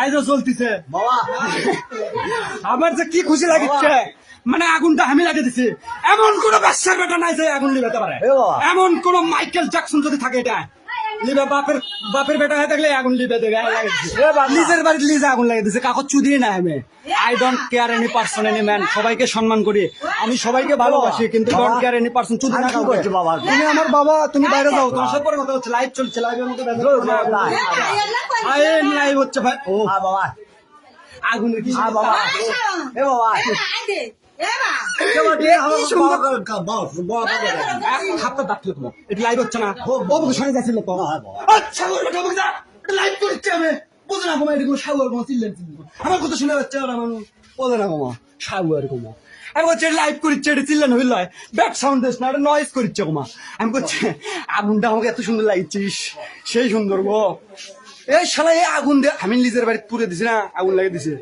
আইজো চলতিছে। বাবা আমার যে কি খুশি লাগিচ্ছে মানে আগুনটা আমি লাগিয়ে দিছি। এমন কোন ব্যবসার বেটা নাই যে আগুন লিভাতে পারে। এমন কোন মাইকেল জ্যাকসন যদি থাকে এটা। লিবে বাপের বাপের বেটা হয়ে থাকলে আগুন লিবে দেবে। নিজের বাড়িতে লিজে আগুন লাগিয়ে দিছে কাকত চুদিয়ে না আমি I don't care any person any man সবাইকে সম্মান করি। আমি সবাইকে ভালোবাসি কিন্তু। ডোন্ট কেয়ার এনি পার্সন চুদি না কাউকে। বাবা? তুমি আমার বাবা তুমি বাইরে যাও। তোমার সাথে পরে কথা হচ্ছে। লাইভ চলছে লাইভের মতো। আই লাইভ হচ্ছে ভাই। ও। বাবা আগুনের কি আ বাবা। এ বাবা। কি সুন্দর বাবা হাতটা দাঁত তোমার। এটা লাইভ হচ্ছে না। সরে যাচ্ছিল তো। হ্যাঁ। আচ্ছা লাইভ করছে আমি। বুঝে না এরকম সাগর চিল্লেন আমার কথা শুনে যাচ্ছে ওরা মানুষ। বুঝে না কমা সাগর কমা আমি বলছি লাইভ করছে এটা চিল্লেন হইল ব্যাক সাউন্ড দিস না এটা নয়েজ কমা আমি বলছি আগুনটা আমাকে এত সুন্দর লাগছিস সেই সুন্দর গো এই শালা এই আগুন দিয়ে আমি নিজের বাড়িতে পুরে দিছি না, আগুন লাগিয়ে দিছি।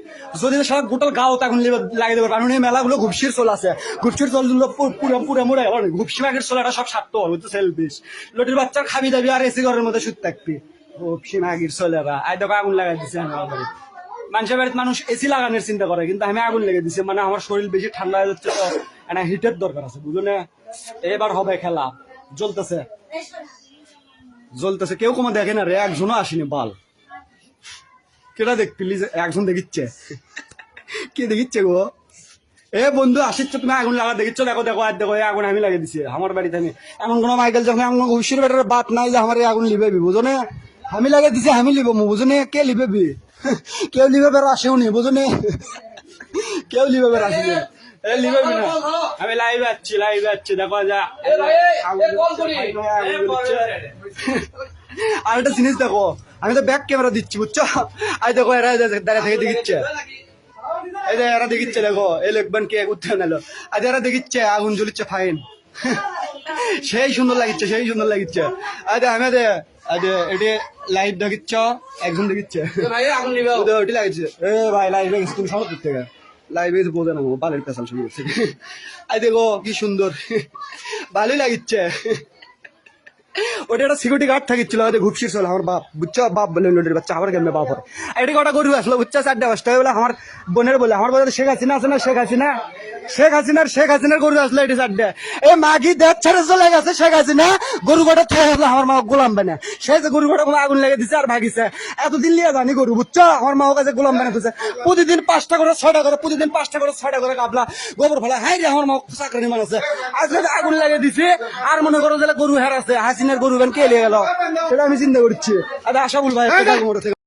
যদি শালা গোটাল গাও আগুন লাগিয়ে দেবে, কারণ এই মেলাগুলো ঘুপসির চল আছে। ঘুপসির চলগুলো পুরো পুরো মরে গেল। ঘুপসি মাগের চলাটা সব স্বার্থ হবে তো সেলফিস লটির বাচ্চার খাবি দাবি আর এসি ঘরের মধ্যে শুতে থাকবি। ঘুপসি মাগির চলেরা আই দেখো, আগুন লাগাই দিছি আমি আমার মানুষের বাড়িতে মানুষ এসি লাগানোর চিন্তা করে, কিন্তু আমি আগুন লেগে দিছি। মানে আমার শরীর বেশি ঠান্ডা হয়ে যাচ্ছে, তো একটা হিটের দরকার আছে বুঝলো এবার হবে খেলা। জ্বলতেছে। জ্বলতেছে। কেউ কোনো দেখে না, রে, একজনও আসেনি, বাল। কেটা দেখ প্লিজ একজন দেখিচ্ছে। কে দেখিচ্ছে গো? এ বন্ধু, আসিচ্ছ তুমি, আগুন লাগা দেখিচ্ছ, দেখো দেখো, আর দেখো আগুন আমি লাগিয়ে দিছি, আমার বাড়িতে আমি। এমন কোনো মাইকেল যখন এমন হুশির বেটার বাত নাই যে আমার আগুন লিবেবি বুঝো না? আমি লাগিয়ে দিছি, আমি লিব বুঝো না? কে লিবেবি কেউ লিবে বের আসেও নি, বুঝো না? কেউ লিবে বের আসেনি আমি লাইভে আছি লাইভে আছি দেখো যা। আর একটা জিনিস দেখো আমি তো ব্যাক ক্যামেরা দিচ্ছি বুঝছ? আই দেখো এরা দাঁড়িয়ে থেকে দেখিচ্ছে। এই যে এরা দেখিচ্ছে দেখো এই লোকবান কে উঠতে নালো। আজ এরা দেখিচ্ছে আগুন জ্বলিচ্ছে ফাইন সেই সুন্দর লাগিচ্ছে সেই সুন্দর লাগিচ্ছে। আজ আমি দে আজ এটি লাইভ দেখিচ্ছ একজন দেখিচ্ছে। ভাই আগুন নিবে ওটি লাগিচ্ছে। এ ভাই লাইভে গেছে তুমি সব দিক থেকে। লাইভে বোঝে না বালের পেশাল শুরু আই দেখো কি সুন্দর। ভালোই লাগিচ্ছে। ওটা একটা সিকিউরিটি গার্ড থাকিছিল হয়তো ঘুপসির চলে আমার বাপ, বুঝছ? বাপ বলে লোডের বাচ্চা আমার কেমনে বাপ হয় গরু আসলো, বুঝছ? চারটে পাঁচটা বলে আমার বোনের বলে, আমার শেখ হাসিনা আছে না, শেখ হাসিনা? শেখ হাসিনার শেখ হাসিনার গরু আসলো চারটে। এ মাগি ছেড়ে চলে গেছে, শেখ হাসিনা। গরু কটা আসলো, আমার মা গোলাম বানে। সে যে গরু কটা কোনো আগুন লেগে দিছে আর ভাগিছে। এতদিন জানি গরু, বুঝছ? আমার মা কাছে গোলাম বানে দিছে প্রতিদিন পাঁচটা করে, ছয়টা করে, প্রতিদিন পাঁচটা করে, ছয়টা করে কাবলা। গোবর ফেলা হাই রে, আমার মা চাকরি মান আছে আজকে আগুন লাগে দিছে, আর মনে করো যে গরু হেরাছে হাসিনার গরু গান কে লিয়ে গেল? সেটা আমি চিন্তা করছি। আর আশা বলব ভাই